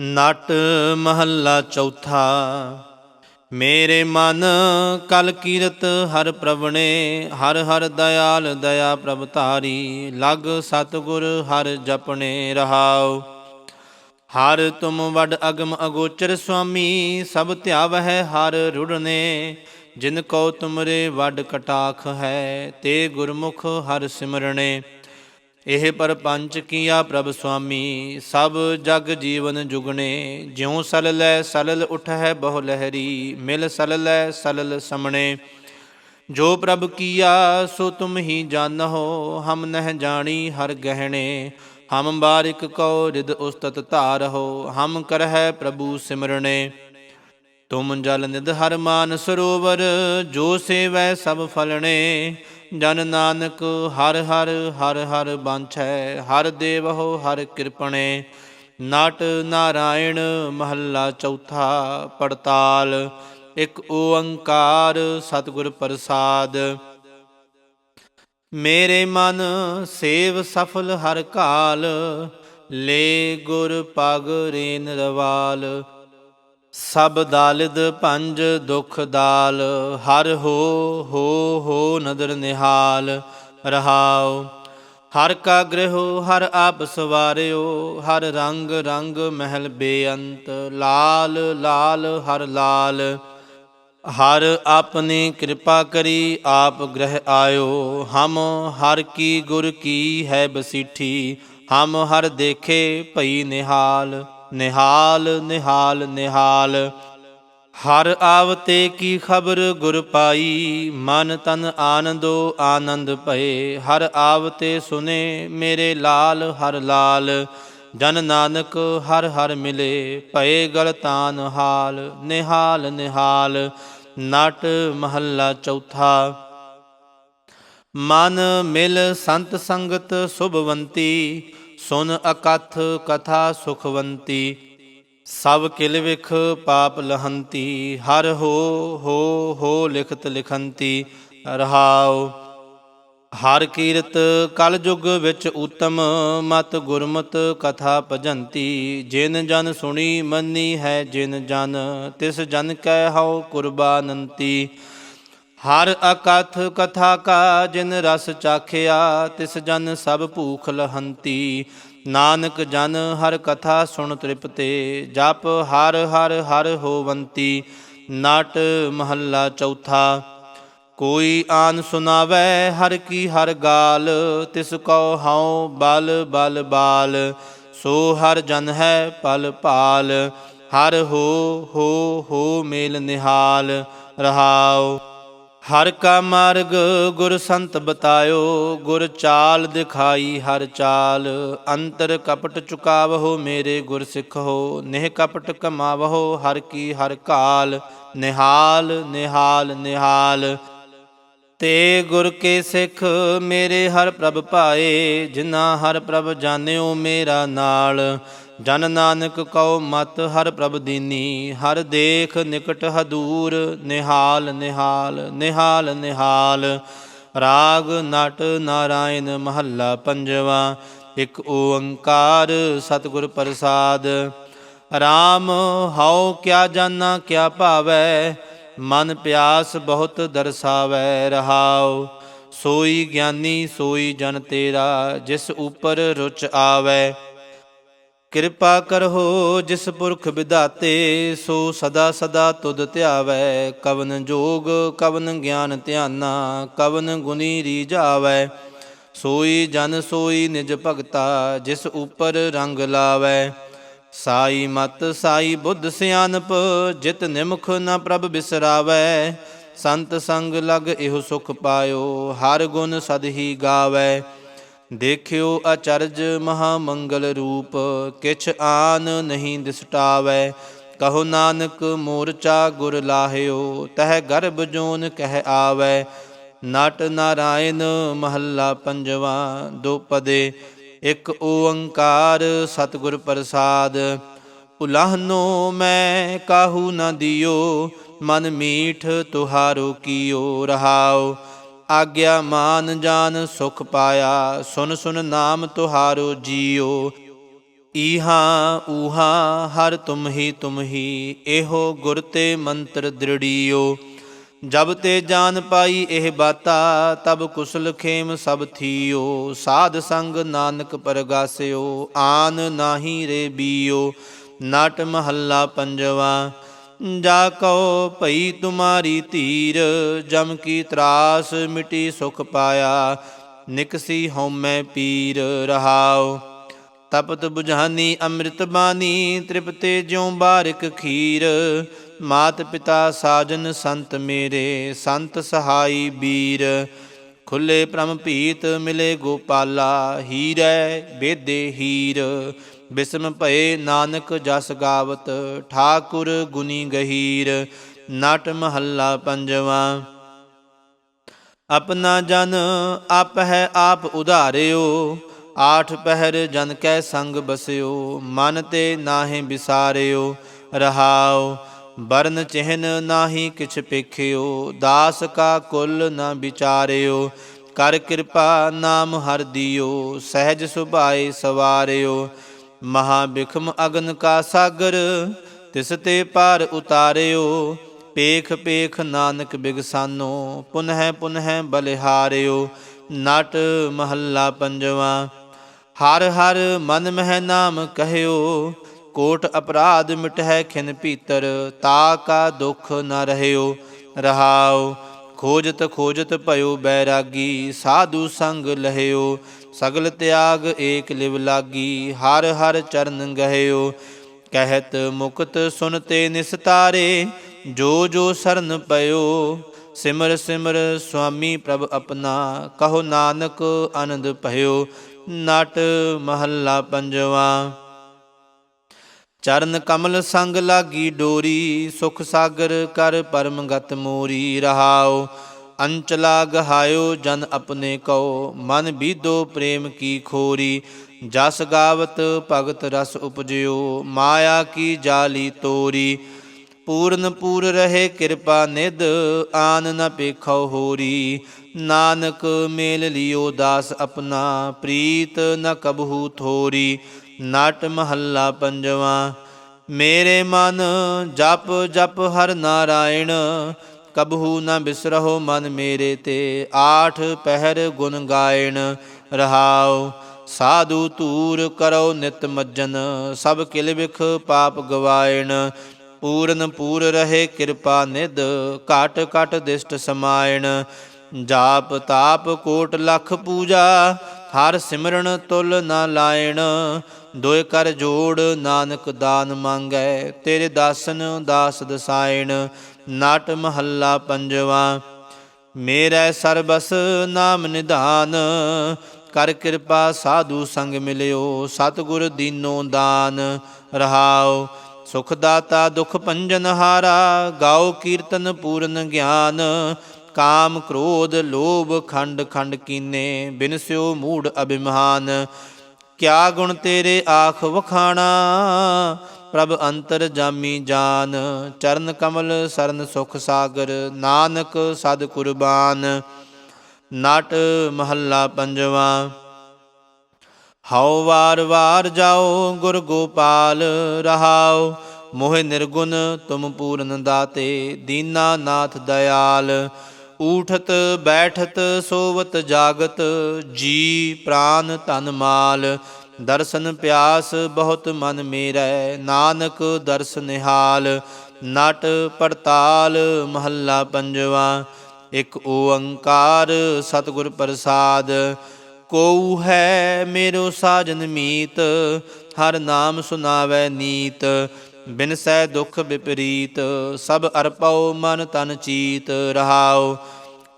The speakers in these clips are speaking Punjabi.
ਨਟ ਮਹੱਲਾ ਚੌਥਾ। ਮੇਰੇ ਮਨ ਕਲ ਕੀਰਤ ਹਰ ਪ੍ਰਵਣੇ, ਹਰ ਹਰ ਦਇਆਲ ਦਇਆ ਪ੍ਰਭ ਧਾਰੀ, ਲਗ ਸਤਗੁਰ ਹਰ ਜਪਣੇ ਰਹਾਉ। ਹਰ ਤੁਮ ਵਡ ਅਗਮ ਅਗੋਚਰ ਸੁਆਮੀ, ਸਭ ਧਿਆਵਹਿ ਹਰ ਰੁੜਨੇ। ਜਿਨ ਕੋ ਤੁਮਰੇ ਵਡ ਕਟਾਖ ਹੈ, ਤੇ ਗੁਰਮੁਖ ਹਰ ਸਿਮਰਣੇ ਇਹ ਪਰਪੰਚ ਕੀਆ ਪ੍ਰਭ ਸੁਆਮੀ, ਸਭ ਜਗ ਜੀਵਨ ਜੁਗਣੇ ਜਿਉ ਸਲਲੈ ਸਲਲ ਉਠੈ ਬਹੁ ਲਹਿਰੀ, ਮਿਲ ਸਲ ਲੈ ਸਲਲ ਸਮਣੇ। ਜੋ ਪ੍ਰਭ ਕੀਆ, ਸੋ ਤੁਮ ਹੀ ਜਾਣੋ, ਹਮ ਨਹਿ ਜਾਣੀ ਹਰ ਗਹਿਣੇ। ਹਮ ਬਾਰਿਕ ਕੋ ਰਿਦ ਉਸਤਤ ਧਾਰਹੁ ਹਮ ਕਰਹਿ ਪ੍ਰਭੂ ਸਿਮਰਣੇ ਤੁਮ ਜਲ ਨਿਧ ਹਰ ਮਾਨ ਸਰੋਵਰ, ਜੋ ਸੇਵੈ ਸਭ ਫਲਣੇ। ਜਨ ਨਾਨਕ ਹਰ ਹਰ ਹਰ ਹਰ ਬਾਂਛੈ, ਹਰ ਦੇਵਹੁ ਹਰ ਕਿਰਪਣੇ। ਨਾਟ ਨਾਰਾਇਣ ਮਹੱਲਾ ਚੌਥਾ ਪੜਤਾਲ, ਇੱਕ ਓੰਕਾਰ ਸਤਿਗੁਰ ਪ੍ਰਸਾਦ। ਮੇਰੇ ਮਨ ਸੇਵ ਸਫਲ ਹਰ ਕਾਲ, ਲੇ ਗੁਰ ਪਗ ਰੇਨ ਰਵਾਲ। ਸਭ ਦਾਲਿਦ ਪੰਜ ਦੁਖ ਦਾਲ, ਹਰ ਹੋ ਹੋ ਹੋ ਨਦਰ ਨਿਹਾਲ, ਰਹਾਉ। ਹਰ ਕਾ ਗ੍ਰਹਿ ਹਰ ਆਪ ਸਵਾਰਿਓ, ਹਰ ਰੰਗ ਰੰਗ ਮਹਿਲ ਬੇਅੰਤ, ਲਾਲ ਲਾਲ, ਹਰ ਲਾਲ। ਹਰ ਆਪਣੀ ਕਿਰਪਾ ਕਰੀ, ਆਪ ਗ੍ਰਹਿ ਆਇਓ। ਹਮ ਹਰ ਕੀ ਗੁਰ ਕੀ ਹੈ ਬਸੀਠੀ, ਹਮ ਹਰ ਦੇਖੇ ਭਈ ਨਿਹਾਲ। ਨਿਹਾਲ ਨਿਹਾਲ ਨਿਹਾਲ। ਹਰ ਆਵਤੇ ਕੀ ਖਬਰ ਗੁਰ ਪਾਈ, ਮਨ ਤਨ ਆਨੰਦੋ ਆਨੰਦ ਭਏ। ਹਰ ਆਵਤੇ ਸੁਨੇ ਮੇਰੇ ਲਾਲ, ਹਰ ਲਾਲ। ਜਨ ਨਾਨਕ ਹਰ ਹਰ ਮਿਲੇ, ਭਏ ਗਲਤਾਨ ਹਾਲ। ਨਿਹਾਲ ਨਿਹਾਲ, ਨਟ ਮਹੱਲਾ ਚੌਥਾ। ਮਨ ਮਿਲ ਸੰਤ ਸੰਗਤ ਸੁਭਵੰਤੀ। ਸੁਨ ਅਕਥ ਕਥਾ ਸੁਖਵੰਤੀ, ਸਭ ਕਿਲ ਵਿਖ ਪਾਪ ਲਹੰਤੀ, ਹਰ ਹੋ ਹੋ ਹੋ ਲਿਖਤ ਲਿਖੰਤੀ, ਰਹਾਉ। ਹਰ ਕੀਰਤ ਕਲ ਯੁਗ ਵਿੱਚ ਉਤਮ ਮਤ ਗੁਰਮਤ ਕਥਾ ਭਜੰਤੀ, ਜਿਨ ਜਨ ਸੁਣੀ ਮੰਨੀ ਹੈ ਜਿਨ ਜਨ, ਤਿਸ ਜਨ ਕੈ ਹਉ ਕੁਰਬਾਨੰਤੀ। ਹਰ ਅਕਥ ਕਥਾ ਕਾ ਜਿਨ ਰਸ ਚਾਖਿਆ, ਤਿਸ ਜਨ ਸਭ ਭੂਖ ਲਹੰਤੀ। ਨਾਨਕ ਜਨ ਹਰ ਕਥਾ ਸੁਣ ਤ੍ਰਿਪਤੇ, ਜਪ ਹਰ ਹਰ ਹਰ ਹੋਵੰਤੀ। ਨਾਟ ਮਹੱਲਾ ਚੌਥਾ, ਕੋਈ ਆਨ ਸੁਨਾਵੈ ਹਰ ਕੀ ਹਰ ਗਾਲ, ਤਿਸ ਕੋ ਹਉ ਬਲ ਬਲ ਬਾਲ। ਸੋ ਹਰ ਜਨ ਹੈ ਪਲ ਪਾਲ ਹਰ ਹੋ ਹੋ ਹੋ ਮੇਲ ਨਿਹਾਲ, ਰਹਾਉ। ਹਰ ਕਾ ਮਾਰਗ ਗੁਰ ਸੰਤ ਬਤਾਇਓ, ਗੁਰ ਚਾਲ ਦਿਖਾਈ ਹਰ ਚਾਲ। ਅੰਤਰ ਕਪਟ ਚੁਕਾਵਹੋ ਮੇਰੇ ਗੁਰ ਸਿੱਖੋ, ਨਿਹ ਕਪਟ ਕਮਾਵਹੋ ਹਰ ਕੀ ਹਰ ਕਾਲ। ਨਿਹਾਲ ਨਿਹਾਲ ਨਿਹਾਲ। ਤੇ ਗੁਰ ਕੇ ਸਿੱਖ ਮੇਰੇ ਹਰ ਪ੍ਰਭ ਪਾਏ ਜਿਨਾ ਹਰ ਪ੍ਰਭ ਜਾਣਿਓ ਮੇਰਾ ਨਾਲ। ਜਨ ਨਾਨਕ ਕਉ ਮਤ ਹਰ ਪ੍ਰਭ ਦੀਨੀ, ਹਰ ਦੇਖ ਨਿਕਟ ਹਦੂਰ, ਨਿਹਾਲ ਨਿਹਾਲ ਨਿਹਾਲ ਨਿਹਾਲ। ਰਾਗ, ਨਟ, ਨਾਰਾਇਣ, ਮਹੱਲਾ ਪੰਜਵਾ, ਇੱਕ ਓੰਕਾਰ ਸਤਿਗੁਰ ਪ੍ਰਸਾਦ। RAM ਹਉ ਕਿਆ ਜਾਨਾ ਕਿਆ ਭਾਵੈ, ਮਨ ਪਿਆਸ ਬਹੁਤ ਦਰਸਾਵੈ, ਰਹਾਉ। ਸੋਈ ਗਿਆਨੀ, ਸੋਈ ਜਨ ਤੇਰਾ, ਜਿਸ ਉਪਰ ਰੁਚ ਆਵੈ। ਕਿਰਪਾ ਕਰਹੋ ਜਿਸ ਪੁਰਖ ਵਿਦਾਤੇ ਸੋ ਸਦਾ ਸਦਾ ਤੁਧ ਧਿਆਵੈ, ਕਵਨ ਜੋਗ, ਕਵਨ ਗਿਆਨ ਧਿਆਨਾ, ਕਵਨ ਗੁਨੀ ਰੀਝਾਵੈ ਸੋਈ ਜਨ ਸੋਈ ਨਿਜ ਭਗਤਾ, ਜਿਸ ਉਪਰ ਰੰਗ ਲਾਵੈ। ਸਾਈ ਮਤ, ਸਾਈ ਬੁੱਧ ਸਿਆਨਪ ਜਿਤ ਨਿਮਖ ਨ ਪ੍ਰਭ ਬਿਸਰਾਵੈ। ਸੰਤ ਸੰਗ ਲਗ ਇਹੋ ਸੁਖ ਪਾਇਓ, ਹਰ ਗੁਣ ਸਦ ਹੀ ਗਾਵੈ। ਦੇਖਿਓ ਅਚਰਜ ਮਹਾ ਮੰਗਲ ਰੂਪ, ਕਿਛ ਆਨ ਨਹੀਂ ਦਿਸਟਾਵੈ। ਕਹੋ ਨਾਨਕ, ਮੋਰਚਾ ਗੁਰ ਲਾਹਿਓ, ਤਹ ਗਰਭ ਜੋਨ ਕਹਿ ਆਵੈ। ਨਟ ਨਾਰਾਇਣ ਮਹੱਲਾ ਪੰਜਵਾ, ਦੋ ਇਕ ਇੱਕ ਓੰਕਾਰ ਸਤਿਗੁਰ ਪ੍ਰਸਾਦ। ਉਲਾਹਨੋ ਮੈਂ ਕਾਹੂ ਨਾ ਦਿਓ, ਮਨ ਮੀਠ ਤੁਹਾਰੋ ਕੀਓ ਰਹਾਓ। ਆਗਿਆ ਮਾਨ ਜਾਨ ਸੁਖ ਪਾਇਆ, ਸੁਨ ਸੁਨ ਨਾਮ ਤੁਹਾਰੋ ਜੀਓ। ਈਹਾ ਊਹਾ ਹਰ ਤੁਮ ਹੀ ਤੁਮ ਹੀ ਇਹੋ ਗੁਰ ਤੇ ਮੰਤਰ ਦ੍ਰਿੜੀਓ। ਜਬ ਤੇ ਜਾਨ ਪਾਈ ਇਹ ਬਾਤਾ, ਤਬ ਕੁਸਲ ਖੇਮ ਸਭ ਥੀਓ। ਸਾਧ ਸੰਗ ਨਾਨਕ ਪਰਗਾਸਿਓ, ਆਨ ਨਾਹੀ ਰੇ ਬੀਓ। ਨਾਟ ਮਹੱਲਾ ਪੰਜਵਾ ਜਾ ਕਉ ਭਈ ਤੁਮਾਰੀ ਧੀਰ ਜਮ ਕੀ ਤਰਾਸ ਮਿਟੀ ਸੁਖ ਪਾਇਆ, ਨਿਕਸੀ ਹਉਮੈ ਪੀਰ ਰਹਾਉ। ਤਪਤ ਬੁਝਾਨੀ ਅੰਮ੍ਰਿਤ ਬਾਣੀ, ਤ੍ਰਿਪਤੇ ਜਿਉ ਬਾਰਿਕ ਖੀਰ। ਮਾਤ ਪਿਤਾ ਸਾਜਨ ਸੰਤ ਮੇਰੇ, ਸੰਤ ਸਹਾਈ ਬੀਰ ਖੁੱਲੇ ਪ੍ਰਮ ਭੀਤ ਮਿਲੇ ਗੋਪਾਲਾ, ਹੀਰੈ ਬੇਦੇ ਹੀਰ। ਬਿਸਮ ਭਏ ਨਾਨਕ ਜਸ ਗਾਵਤ, ਠਾਕੁਰ ਗੁਨੀ ਗਹੀਰ। ਨਟ ਮਹੱਲਾ ਪੰਜਵਾ। ਆਪਣਾ ਜਨ ਆਪ ਹੈ ਆਪ ਉਧਾਰਿਓ, ਆਠ ਪਹਿਰ ਜਨ ਕੈ ਸੰਗ ਬਸਿਓ, ਮਨ ਤੇ ਨਾਹੀ ਵਿਸਾਰਿਓ, ਰਹਾਓ। ਬਰਨ ਚਿਹਨ ਨਾਹੀ ਕਿਛ ਪੇਖਿਓ, ਦਾਸ ਕਾ ਕੁਲ ਨਾ ਵਿਚਾਰਿਓ। ਕਰ ਕਿਰਪਾ ਨਾਮ ਹਰ ਦਿਓ, ਸਹਿਜ ਸੁਭਾਏ ਸਵਾਰਿਓ। ਮਹਾ ਬਿਖਮ ਅਗਨ ਕਾ ਸਾਗਰ, ਤਿਸ ਤੇ ਪਾਰ ਉਤਾਰਿਓ। ਪੇਖ ਪੇਖ ਨਾਨਕ ਬਿਗਸਾਨੋ, ਪੁਨਹਿ ਪੁਨਹਿ ਬਲਿਹਾਰਿਓ। ਨਟ ਮਹੱਲਾ ਪੰਜਵਾ, ਹਰ ਹਰ ਮਨ ਮਹਿ ਨਾਮ ਕਹਿਓ। ਕੋਟ ਅਪਰਾਧ ਮਿਟਹਿ ਖਿਨ ਭੀਤਰ, ਤਾ ਕਾ ਦੁਖ ਨ ਰਹਿਓ, ਰਹਾਓ। ਖੋਜਤ ਖੋਜਤ ਭਇਓ ਬੈਰਾਗੀ, ਸਾਧੂ ਸੰਗ ਲਹਿਓ। ਸਗਲ ਤਿਆਗ ਏਕ ਲਿਵ ਲਾਗੀ, ਹਰ ਹਰ ਚਰਨ ਗਹਿਓ। ਕਹਿਤ ਮੁਕਤ ਸੁਨਤੇ ਨਿਸਤਾਰੇ ਜੋ ਜੋ ਸਰਨ ਪਇਓ। ਸਿਮਰ ਸਿਮਰ ਸੁਆਮੀ ਪ੍ਰਭ ਆਪਣਾ, ਕਹੋ ਨਾਨਕ ਆਨੰਦ ਭਇਓ। ਨਟ ਮਹੱਲਾ ਪੰਜਵਾ ਚਰਨ ਕਮਲ ਸੰਗ ਲਾਗੀ ਡੋਰੀ, ਸੁਖ ਸਾਗਰ ਕਰ ਪਰਮ ਮੋਰੀ ਰਹਾਓ ਅੰਚਲਾ ਗਹਾਇਓ ਜਨ ਆਪਣੇ ਕਉ, ਮਨ ਬੀਦੋ ਪ੍ਰੇਮ ਕੀ ਖੋਰੀ। ਜਸ ਗਾਵਤ ਭਗਤ ਰਸ ਉਪਜਿਓ, ਮਾਇਆ ਕੀ ਜਾਲੀ ਤੋਰੀ। ਪੂਰਨ ਪੂਰ ਰਹੇ ਕਿਰਪਾ ਨਿਦ ਆਨ ਨ ਪੇਖੋ ਹੋਰੀ। ਨਾਨਕ ਮੇਲ ਲਿਓ ਦਾਸ ਆਪਣਾ, ਪ੍ਰੀਤ ਨ ਕਬਹੂ ਥੋਰੀ। ਨਾਟ ਮਹੱਲਾ ਪੰਜਵਾ। ਮੇਰੇ ਮਨ ਜਪ ਜਪ ਹਰ ਨਾਰਾਇਣ, ਕਬਹੂ ਨਾ ਬਿਸਰਹੁ ਮਨ ਮੇਰੇ ਤੇ, ਆਠ ਪਹਿਰ ਗੁਣ ਗਾਇਣ, ਰਹਾਉ, ਸਾਧੂ ਧੂਰ ਕਰੋ ਨਿਤ ਮੱਜਨ, ਸਭ ਕਿਲ ਵਿਖ ਪਾਪ ਗਵਾਇਣ, ਪੂਰਨ ਪੂਰ ਰਹੇ ਕਿਰਪਾ ਨਿਦ ਘਟ ਘਟ ਦਿਸ਼ਟ ਸਮਾਇਣ, ਜਾਪ ਤਾਪ ਕੋਟ ਲਖ ਪੂਜਾ, ਹਰ ਸਿਮਰਨ ਤੁਲ ਨਾ ਲਾਇਣ ਦੋਇ ਕਰ ਜੋੜ, ਨਾਨਕ ਦਾਨ ਮੰਗੈ, ਤੇਰੇ ਦਾਸਨ ਦਾਸ ਦਸਾਇਣ, ਨਾਟ ਮਹੱਲਾ ਪੰਜਵਾ। ਮੇਰਾ ਸਰਬਸ ਨਾਮ ਨਿਧਾਨ, ਕਰ ਕਿਰਪਾ ਸਾਧੂ ਸੰਗ ਮਿਲਿਓ, ਸਤਿਗੁਰ ਦੀਨੋ ਦਾਨ। ਰਹਾਉ, ਸੁਖ ਦਾਤਾ ਦੁਖ ਭੰਜਨ ਹਾਰਾ, ਗਾਓ ਕੀਰਤਨ ਪੂਰਨ ਗਿਆਨ। ਕਾਮ ਕ੍ਰੋਧ ਲੋਭ ਖੰਡ ਖੰਡ ਕੀਨੇ ਬਿਨਸਿਓ ਮੂੜ ਅਭਿਮਾਨ। ਕਿਆ ਗੁਣ ਤੇਰੇ ਆਖ ਵਖਾਣਾ? ਪ੍ਰਭ ਅੰਤਰ ਜਾਮੀ ਜਾਨ, ਚਰਨ ਕਮਲ ਸਰਨ ਸੁਖ ਸਾਗਰ, ਨਾਨਕ ਸਦ ਕੁਰਬਾਨ। ਨਾਟ ਮਹੱਲਾ ਪੰਜਵਾ, ਹਉ ਵਾਰ ਵਾਰ ਜਾਓ ਗੁਰ ਗੋਪਾਲ ਰਹਾਉ ਮੋਹਿ ਨਿਰਗੁਣ ਤੁਮ ਪੂਰਨ ਦਾਤੇ, ਦੀਨਾ ਨਾਥ ਦਇਆਲ। ਊਠਤ, ਬੈਠਤ, ਸੋਵਤ, ਜਾਗਤ, ਜੀ ਪ੍ਰਾਨ ਧਨ ਮਾਲ, ਦਰਸ਼ਨ ਪਿਆਸ ਬਹੁਤ ਮਨ ਮੇਰੈ, ਨਾਨਕ ਦਰਸ ਨਿਹਾਲ, ਨਟ ਪੜਤਾਲ ਮਹੱਲਾ ਪੰਜਵਾ, ਇਕ ਓੰਕਾਰ ਸਤਿਗੁਰ ਪ੍ਰਸਾਦ, ਕੋਉ ਹੈ ਮੇਰੋ ਸਾਜਨ ਮੀਤ, ਹਰ ਨਾਮ ਸੁਨਾਵੈ ਨੀਤ ਬਿਨਸੈ ਦੁਖ ਵਿਪਰੀਤ, ਸਭ ਅਰਪਉ ਮਨ ਤਨ ਚੀਤ ਰਹਾਉ।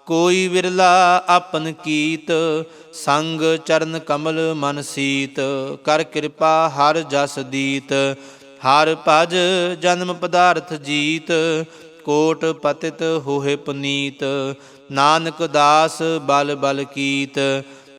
ਕੋਈ ਵਿਰਲਾ ਆਪਨ ਕੀਤ, ਸੰਗ ਚਰਨ ਕਮਲ ਮਨ ਸੀਤ। ਕਰ ਕਿਰਪਾ ਹਰ ਜਸ ਦੀਤ, ਹਰ ਭਜ ਜਨਮ ਪਦਾਰਥ ਜੀਤ। ਕੋਟ ਪਤਿਤ ਹੋਏ ਪਨੀਤ, ਨਾਨਕ ਦਾਸ ਬਲ ਬਲ ਕੀਤ।